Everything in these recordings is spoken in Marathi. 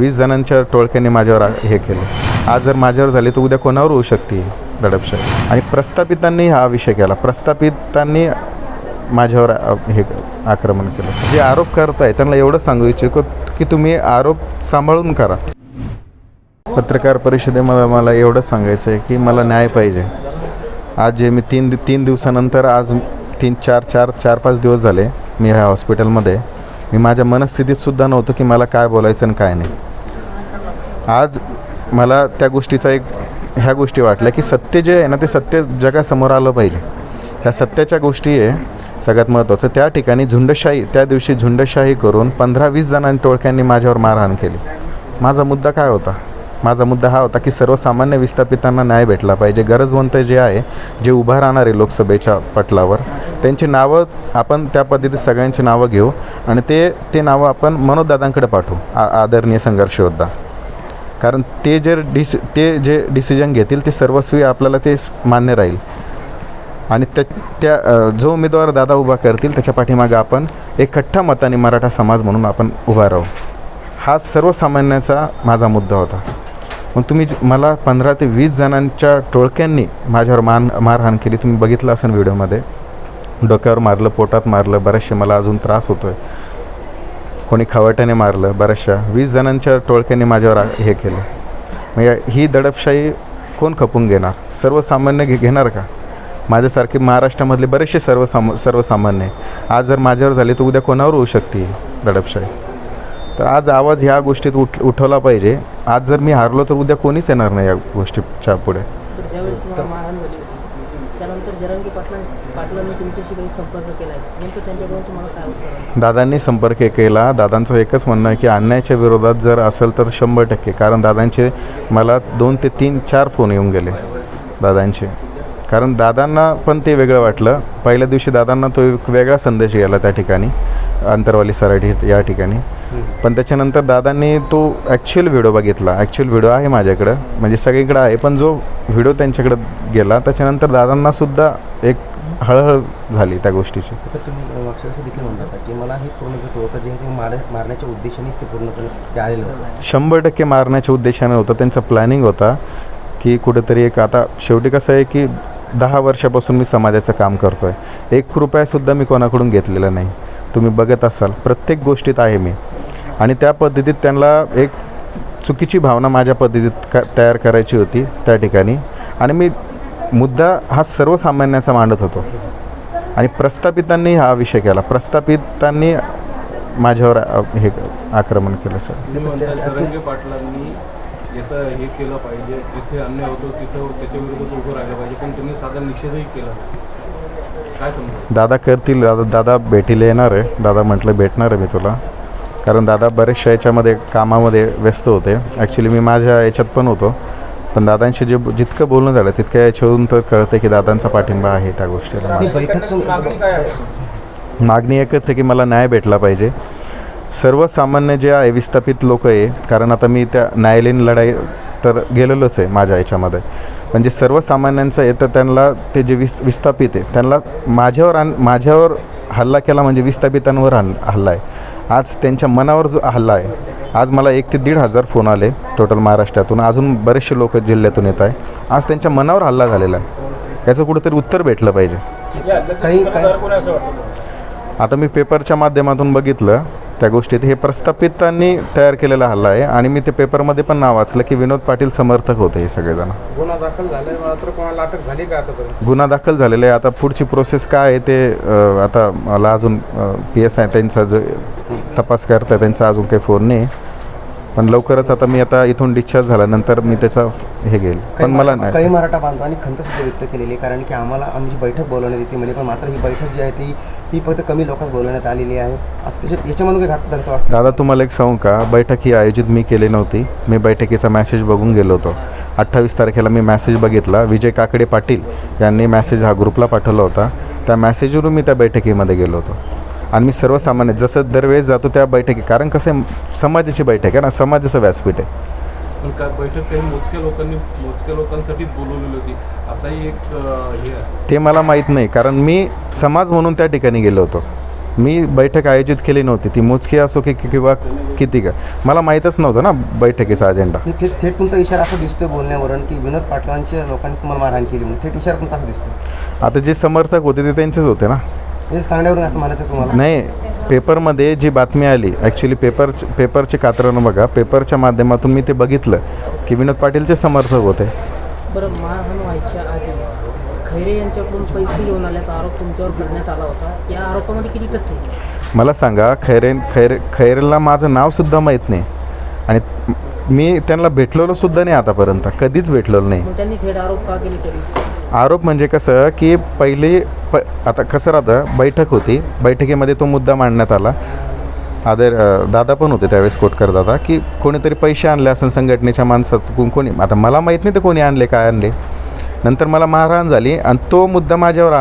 वीस जणांच्या टोळक्यांनी माझ्यावर हे केलं. आज जर माझ्यावर झाली तर उद्या कोणावर होऊ शकते दडपशाही? आणि प्रस्थापितांनी हा विषय केला. प्रस्थापितांनी माझ्यावर हे आक्रमण केलं. जे आरोप करताय त्यांना एवढं सांगू इच्छितो की तुम्ही आरोप सांभाळून करा. पत्रकार परिषदेमध्ये मला एवढं सांगायचं आहे की मला न्याय पाहिजे. आज जे मी तीन तीन दिवसानंतर आज तीन चार चार चार पाच दिवस झाले मी ह्या हॉस्पिटलमध्ये. मी माझ्या मनस्थितीतसुद्धा नव्हतो की मला काय बोलायचं आणि काय नाही. आज मला त्या गोष्टीचा एक ह्या गोष्टी वाटल्या की सत्य जे आहे ना ते सत्य जगासमोर आलं पाहिजे. ह्या सत्याच्या गोष्टी आहे सगळ्यात महत्त्वाचं. त्या ठिकाणी झुंडशाही त्या दिवशी झुंडशाही करून पंधरा वीस जणांनी टोळक्यांनी माझ्यावर मारहाण केली. माझा मुद्दा काय होता? माझा मुद्दा हा होता की सर्वसामान्य विस्थापितांना न्याय भेटला पाहिजे. गरजवंत जे आहे जे उभा राहणारे लोकसभेच्या पटलावर त्यांची नावं आपण त्या पद्धतीत सगळ्यांची नावं घेऊ आणि ते ते नावं आपण मनोजदादांकडे पाठवू आ आदरणीय संघर्ष योद्धा कारण ते जे डिस ते जे डिसिजन घेतील ते सर्वस्वी आपल्याला ते मान्य राहील. आणि त्या त्या जो उमेदवार दादा उभा करतील त्याच्या पाठीमागे आपण एक मताने मराठा समाज म्हणून आपण उभा राहू. हा सर्वसामान्याचा माझा मुद्दा होता. मग तुम्ही ज- मला पंधरा ते वीस जणांच्या टोळक्यांनी माझ्यावर मान मारहाण केली. तुम्ही बघितलं असेल व्हिडिओमध्ये. डोक्यावर मारलं पोटात मारलं बरेचसे मला अजून त्रास होतो आहे कोणी खवट्याने मारलं बऱ्याचशा. वीस जणांच्या टोळक्याने माझ्यावर हे केलं. मग या- ही दडपशाही कोण खपून घेणार? सर्वसामान्य घे घेणार का? माझ्यासारखे महाराष्ट्रामधले बरेचसे सर्वसाम सर्वसामान्य आज जर माझ्यावर झाले तर उद्या कोणावर होऊ शकते दडपशाही? तर आज आवाज ह्या गोष्टीत उठ उठवला पाहिजे. आज जर मी हारलो तर उद्या कोणीच येणार नाही या गोष्टीच्या पुढे. पाटलांनी तुमच्याशी काही संपर्क केला नेमकं त्यांच्याकडून तुम्हाला काय उत्तर दादांनी संपर्क केला. दादांचं एकच म्हणणं आहे की अन्यायाच्या विरोधात जर असेल तर शंभर टक्के. कारण दादांचे मला दोन ते तीन चार फोन येऊन गेले दादांचे. कारण दादांना पण ते वेगळं वाटलं. पहिल्या दिवशी दादांना तो एक वेगळा संदेश गेला त्या ठिकाणी. अंतरवाली सराठी या ठिकाणी. पण त्याच्यानंतर दादांनी तो ॲक्च्युअल व्हिडिओ बघितला. ॲक्च्युअल व्हिडिओ आहे माझ्याकडं. म्हणजे सगळीकडं आहे. पण जो व्हिडिओ त्यांच्याकडं गेला त्याच्यानंतर दादांनासुद्धा एक हळहळ झाली त्या गोष्टीची. तर तुम्ही मागच्या देखील म्हणत होता की मला हे पूर्ण जे टोळकं जे आहे ते मार मारण्याच्या उद्देशानेच ते पूर्णपणे ते आलेलं होतं. शंभर टक्के मारण्याच्या उद्देशाने होतं. त्यांचा प्लॅनिंग होता की कुठेतरी एक आता शेवटी कसं आहे की दहा वर्षापासून मी समाजाचं काम करतो आहे एक रुपयासुद्धा मी कोणाकडून घेतलेला नाही. तुम्ही बघत असाल प्रत्येक गोष्टीत आहे मी. आणि त्या पद्धतीत त्यांना एक चुकीची भावना माझ्या पद्धतीत क तयार करायची होती त्या ठिकाणी. आणि मी मुद्दा हा सर्वसामान्याचा मांडत होतो. आणि प्रस्थापितांनी हा विषय केला. प्रस्थापितांनी माझ्यावर हे आक्रमण केलं सर. पाटलांनी याचं हे केलं पाहिजे. जिथे अन्याय होतो तिथं त्याच्या विरोधात उभं राहिलं पाहिजे. पण त्यांनी साधा निषेधही केला काय समजा दादा करतील दादा दादा भेटीला येणार आहे. दादा म्हटलं भेटणार आहे मी तुला. कारण दादा बरेचशा याच्यामध्ये कामामध्ये व्यस्त होते. ॲक्च्युली मी माझ्या याच्यात पण होतो. पण दादांशी जे जितकं बोलणं झालं तितक्या याच्यावरून तर कळतं की दादांचा पाठिंबा आहे त्या गोष्टीला. ही मागणी एकच आहे की मला न्याय भेटला पाहिजे. सर्वसामान्य जे आहे विस्थापित लोक आहे कारण आता मी त्या न्यायालयीन लढाई तर गेलेलोच आहे माझ्या याच्यामध्ये. म्हणजे सर्वसामान्यांचं आहे तर त्यांना ते जे विस विस्थापित आहे त्यांना माझ्यावर आण माझ्यावर हल्ला केला म्हणजे विस्थापितांवर हल्ला आहे. आज त्यांच्या मनावर जो हल्ला आहे आज मला एक ते दीड हजार फोन आले टोटल महाराष्ट्रातून. अजून बरेचसे लोक जिल्ह्यातून येत आहे. आज त्यांच्या मनावर हल्ला झालेला आहे. याचं कुठंतरी उत्तर भेटलं पाहिजे. काही काही आता मी पेपरच्या माध्यमातून बघितलं त्या गोष्टीत हे प्रस्थापितांनी तयार केलेला हल्ला आहे. आणि मी ते पेपरमध्ये पण नाव वाचलं की विनोद पाटील समर्थक होते हे सगळेजण. गुन्हा दाखल झालाय मात्र कोणाला अटक झाली का आतापर्यंत? गुन्हा दाखल झालेला आहे. आता पुढची प्रोसेस काय आहे ते आता मला अजून पी एस आय त्यांचा जो तपास करता त्यांचा अजून काही फोन नाही. पण लवकरच आता मी आता इथून डिस्चार्ज झाल्यानंतर मी त्याचा हे घेईल. पण मला काही नाही. मराठा बांधवांनी खंत सुद्धा व्यक्त केलेली आहे कारण की आम्हाला आमची बैठक बोलवण्यात येते म्हणे पण मात्र ही बैठक जी आहे ती ही फक्त कमी लोकांना बोलवण्यात आलेली आहे. असं त्याच्यात याच्यामधून काही घात असं दादा तुम्हाला एक सांगू का? बैठक ही आयोजित मी केली नव्हती. मी बैठकीचा मॅसेज बघून गेलो होतो. अठ्ठावीस तारखेला मी मॅसेज बघितला. विजय काकडे पाटील यांनी मॅसेज हा ग्रुपला पाठवला होता. त्या मॅसेजवरून मी त्या बैठकीमध्ये गेलो होतो. आणि मी सर्वसामान्य जसं दरवेळेस जातो त्या बैठकी कारण कसं आहे समाजाची बैठक आहे ना समाजाचं व्यासपीठ आहे. पण काय बैठक काही मोजक्या लोकांनी मोजक्या लोकांसाठीच बोलवलेली होती. असाही एक हे आहे. ते मला माहीत नाही कारण मी समाज म्हणून त्या ठिकाणी गेलो होतो. मी बैठक आयोजित केली नव्हती. ती मोजकी असो की की- किंवा किती का मला माहीतच नव्हतं ना बैठकीचा अजेंडा थेट थेट तुमचा इशारा असा दिसतोय बोलण्यावरून की विनोद पाटलांच्या लोकांनी तुम्हाला मारहाण केली म्हणून. थेट इशारा तुमचा असा दिसतो आता जे समर्थक होते ते त्यांचेच होते ना. म्हणजे सांगण्यावरून असं म्हणायचं तुम्हाला? नाही पेपरमध्ये जी बातमी आली ॲक्च्युली पेपर पेपरचे कात्रणं बघा पेपरच्या माध्यमातून मी ते बघितलं की विनोद पाटीलचे समर्थक होते. बरं मारहाण व्हायच्या आधी खैरे यांच्याकडून पैसे घेऊन आल्याचा आरोप तुमच्यावर करण्यात आला होता. या आरोपामध्ये किती तथ्य? मला सांगा खैरे खैरे खैरेला माझं नावसुद्धा माहीत नाही. आणि मी त्यांना भेटलेलो सुद्धा नाही आतापर्यंत कधीच भेटलेलो नाही. त्यांनी थेट आरोप का केले तरी? आरोप म्हणजे कसं की पहिली प आता कसं राहतं बैठक होती. बैठकीमध्ये तो मुद्दा मांडण्यात आला. आदर दादा पण होते त्यावेळेस कोटकर दादा की कोणीतरी पैसे आणले असं संघटनेच्या माणसात को- कोणी आता मला माहीत नाही ते कोणी आणले काय आणले. नंतर मला मारहाण झाली आणि तो मुद्दा माझ्यावर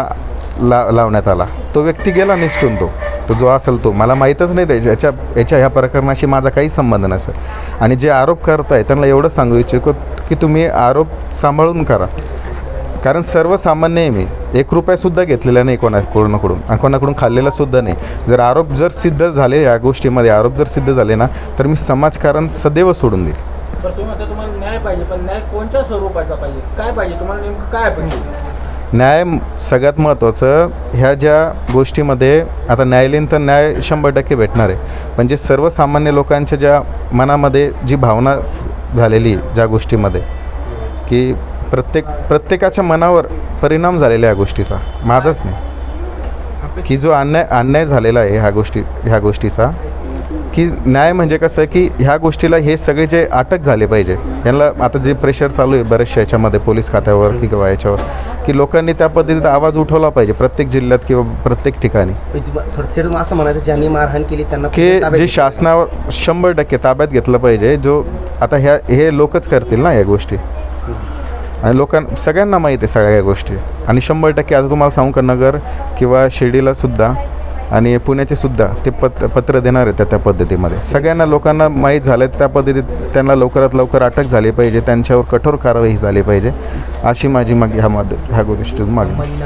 ला लावण्यात आला. तो व्यक्ती गेला निष्ठून तो. तो जो असेल तो. मला माहीतच नाही त्याच्या याच्या याच्या ह्या प्रकरणाशी माझा काही संबंध नसेल. आणि जे आरोप करताय त्यांना एवढं सांगू इच्छितो की तुम्ही आरोप सांभाळून करा. कारण सर्वसामान्य आहे मी एक रुपयासुद्धा घेतलेला नाही कोणा कोणाकडून कोणाकडून खाल्लेला सुद्धा नाही. जर आरोप जर सिद्ध झाले या गोष्टीमध्ये आरोप जर सिद्ध झाले ना तर मी समाजकारण सदैव सोडून देईल. तुम्हाला न्याय पाहिजे पण न्याय कोणत्या स्वरूपाचा पाहिजे? काय पाहिजे? तुम्हाला नेमकं काय पाहिजे न्याय सगळ्यात महत्त्वाचं ह्या ज्या गोष्टीमध्ये आता न्यायालयीन तर न्याय शंभर टक्के भेटणार आहे. पण जे सर्वसामान्य लोकांच्या ज्या मनामध्ये जी भावना झालेली ज्या गोष्टीमध्ये की प्रत्येक प्रत्येकाच्या मनावर परिणाम झालेला आहे या गोष्टीचा. माझाच नाही. की जो अन्याय अन्याय झालेला आहे ह्या गोष्टी ह्या गोष्टीचा की न्याय म्हणजे कसं की ह्या गोष्टीला हे सगळे जे अटक झाले पाहिजे. यांना आता जे प्रेशर चालू आहे बऱ्याचशा याच्यामध्ये पोलीस खात्यावर किंवा याच्यावर की लोकांनी त्या पद्धतीत आवाज उठवला पाहिजे प्रत्येक जिल्ह्यात किंवा प्रत्येक ठिकाणी. असं म्हणायचं ज्यांनी मारहाण केली त्यांना की जे. शासनावर शंभर टक्के ताब्यात घेतलं पाहिजे जो आता ह्या हे लोकच करतील ना या गोष्टी. आणि लोकां सगळ्यांना माहीत आहे सगळ्या या गोष्टी. आणि शंभर टक्के आता तुम्हाला सांगू का नगर किंवा शिर्डीला सुद्धा आणि पुण्याचे सुद्धा ते पत पत्र देणार आहेत त्या त्या पद्धतीमध्ये. सगळ्यांना लोकांना माहीत झालं त्या पद्धतीत त्यांना लवकरात लवकर अटक झाली पाहिजे त्यांच्यावर कठोर कारवाई झाली पाहिजे अशी माझी माग ह्या माध्य ह्या गोष्टीतून मागणी.